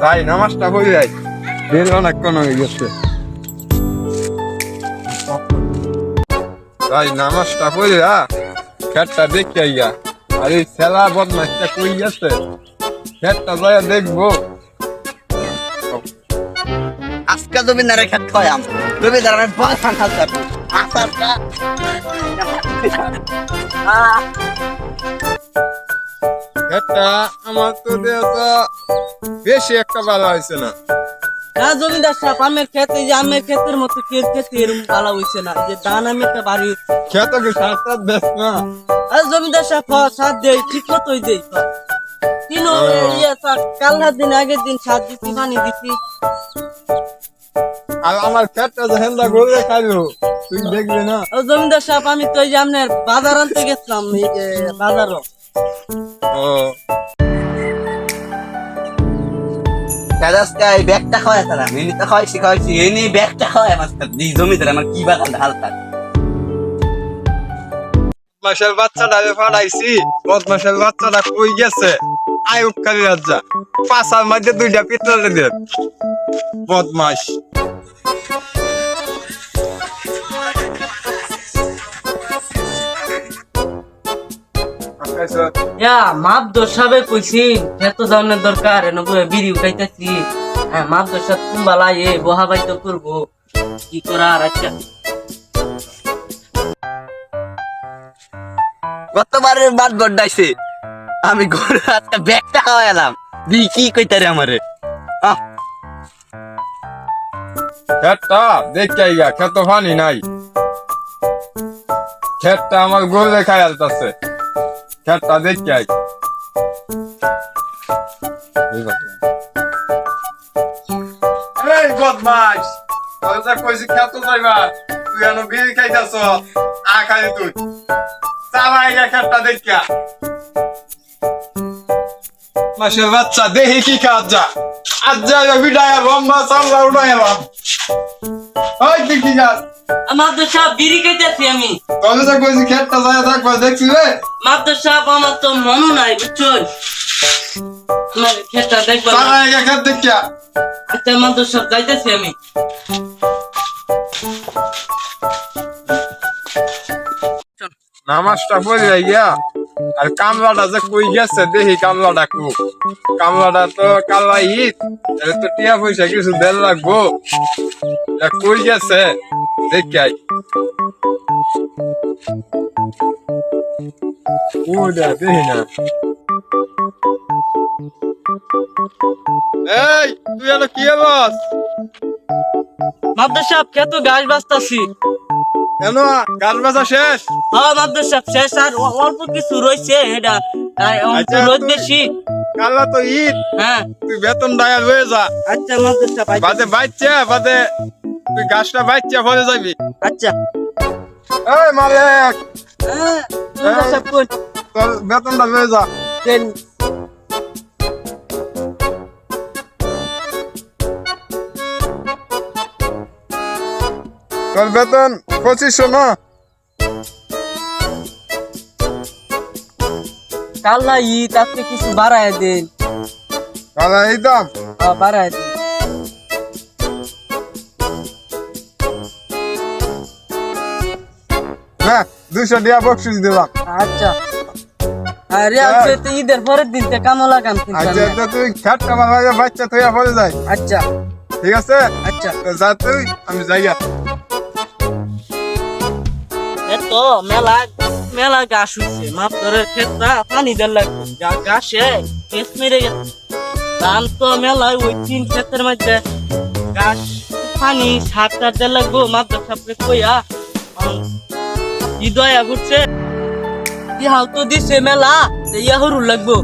যাই নামাজটা পড়ে যাই। বের অনেকক্ষণ হয়ে গেছে। যাই নামাজটা পড়ে আ খেটটা দেখতে আইয়া। আর এই ছেলা বদমাসটা কই গেছে? খেটটা যাই দেখব। আজকে জমিদারের ক্ষেত খয়াম জমিদারের বল সান্তাল করব আসারটা খেটটা আমার তো তো বেশি একটা ভালো হয়েছে না। না জমিদার সাহেব আমের ক্ষেত এই যে আমের ক্ষেতের মতো ক্ষেতে এরকম না। যে ধান আমি একটা বাড়ি খেত কি সাত সাত বেশ না? আর জমিদার সাহেব হ, সাত দেই ঠিক মতোই দেই তিন ও। ইয়ে দিন আগের দিন সাত দিছি পানি দিছি। আর আমার খেটটা যে হেন্দা গড়ে খাইলো তুই দেখবি না। ও জমিদার সাহেব আমি তো এই যে আপনার বাজার আনতে গেছিলাম এই যে বাজারও। ও। আজকে এই ব্যাগটা খাওয়ায় তারা মিনিটা খাওয়াইছি খাওয়াইছি। এনে ব্যাগটা খাওয়ায় আমার দি জমিদার আমার কি বাগান হালকা বদমাসের বাচ্চাটা ফাড়াইছি বদমাসের বাচ্চাটা কই গেছে? আয়ুব খালি রাজা পাশার মধ্যে দুইটা পিতলে দে বদমাস ইয়া মাপ দোষ সাবে কইছি এত ধরনের দরকার এনে বয়ে বিড়ি উঠাইতেছি। হ্যাঁ মাপ দোষ কুম্বালা এ বহা বাইতো করব। কি করার আচ্ছা? গতবারের বাদ গড্ডাইছে। আমি গরু আজকে ব্যাগটা খাওয়াইলাম দি কি কইতারে আমারে? খেতটা খেত পানি নাই। খেতটা আমার গরু খাই আলতাছে খেতটা দেখতে আই এই বদমাস তোর যা কইছি খেত যাইবা তুই এনো বিড়ি খাইতাছ আ খাই তুই চালা আইগা খেতটা দেখা মাসের বাচ্চা দেহি কি কাজ যা আজ যা বিদায় লম্বা চাল্লা উঠাই এলাম ওই তুই কি কাজ সাহেব বিড়ি খাইতেছি আমি। তবে যা কইছি খেতটা যায় থাকবা দেখছি রে। সাহেব আমার তো মনে নাই বুঝছ? দেখবা খেত দেখিয়া। আচ্ছা সাহেব যাইতেছি আমি। নামাজটা পড়ে গিয়া আর কামলাটা যে কই গেছে দেখি কামলাটা কু কামলাটা তো কালা ঈদ তো টিয়া পয়সা কিছু দেড় লাগবো। কই গেছে? দেখি আই ওটা দেখি না এই তুই এলো কি বস দোষ সাহেব ক্ষেত গাছ বাঁচতাছি কেন গাছ বাজা শেষ হ্যাঁ দোষ সাহেব শেষ আর অল্প কিছু রয়েছে এটা রোদ বেশি কালা তো ঈদ হ্যাঁ তুই বেতন ডায়াল হয়ে যা আচ্ছা দোষ সাহেব। বাদে বাচ্চা বাদে তুই গাছটা বাচ্চা ফলে যাবি। আচ্ছা। এই মালিক। হ্যাঁ, সাহেব তোর বেতনটা হয়ে যা। তোর বেতন পঁচিশশো না? কাল্লা ঈদ আজকে কিছু বাড়ায় দেন। তাহলে এই দাম হ্যাঁ, বাড়ায় দেন। হ্যাঁ দুইশো টাকা বকশিস দিলাম। আচ্ছা। আরে আজকে তো ঈদের পরের দিন কামলা কাম আচ্ছা তো তুই খাটটা মারা বাচ্চা তুই ফলে যাই আচ্ছা। ঠিক আছে? আচ্ছা। তো যা তুই আমি যাই। এত মেলা মেলা গাছ উঠছে মাপ ধরে ক্ষেতটা পানি দেওয়ার লাগবে। গাছে কেস মেরে গেছে। ধান তো মেলা ওই তিন ক্ষেতের মধ্যে। গাছ পানি সার টার দেওয়ার লাগবো মাপ ধর সাপড়ে কইয়া। হৃদয়া ঘুরছে। ইহাও তো দিছে মেলা? ইয়া হরুর লাগবো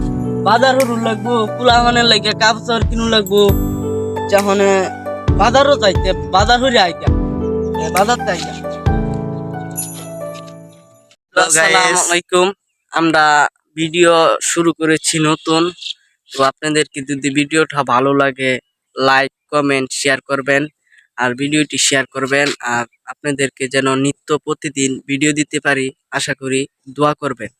বাজার হরুর লাগবো কুলা মানে লাগে কাপড় কিনু লাগবো। যখন বাজারও যাইতে বাজার হরে আইতা বাজার যাইতা আসসালামু আলাইকুম আমরা ভিডিও শুরু করেছি নতুন। তো আপনাদেরকে যদি ভিডিওটা ভালো লাগে লাইক কমেন্ট শেয়ার করবেন। আর ভিডিওটি শেয়ার করবেন আর আপনাদেরকে যেন নিত্য প্রতিদিন ভিডিও দিতে পারি, আশা করি দোয়া করবেন।